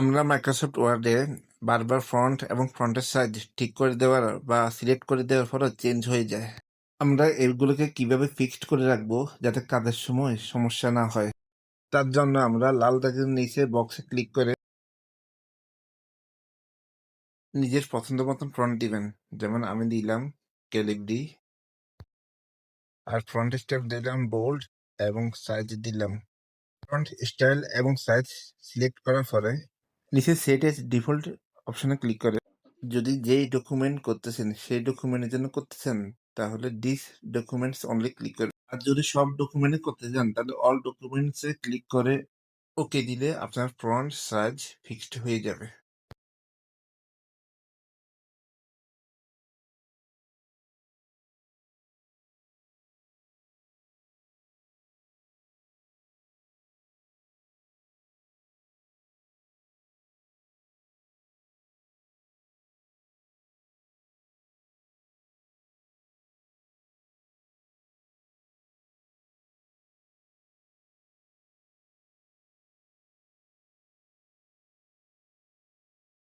আমরা মাইক্রোসফট ওয়ার্ডে বারবার ফ্রন্ট এবং ফ্রন্টের সাইজ ঠিক করে দেওয়ার বা সিলেক্ট করে দেওয়ার পরও চেঞ্জ হয়ে যায়। আমরা এগুলোকে কীভাবে ফিক্সড করে রাখব যাতে কাজের সময় সমস্যা না হয়? তার জন্য আমরা লাল দাগের নিচে বক্সে ক্লিক করে নিজের পছন্দ মতন ফ্রন্ট দিবেন। যেমন আমি দিলাম ক্যালিব্রি আর ফ্রন্ট স্টেপ দিলাম বোল্ড এবং সাইজ দিলাম। ফ্রন্ট স্টাইল এবং সাইজ সিলেক্ট করার পরে নিচে সেট এজ ডিফল্ট অপশনে ক্লিক করে। যদি যেই ডকুমেন্ট করতেছেন, সেই ডকুমেন্টের জন্য করতেছেন, তাহলে ডিস ডকুমেন্টস অনলি ক্লিক করে। আর যদি সব ডকুমেন্টে করতে চান তাহলে অল ডকুমেন্টসে ক্লিক করে ওকে দিলে আপনার ফ্রন্ট সাইজ ফিক্সড হয়ে যাবে।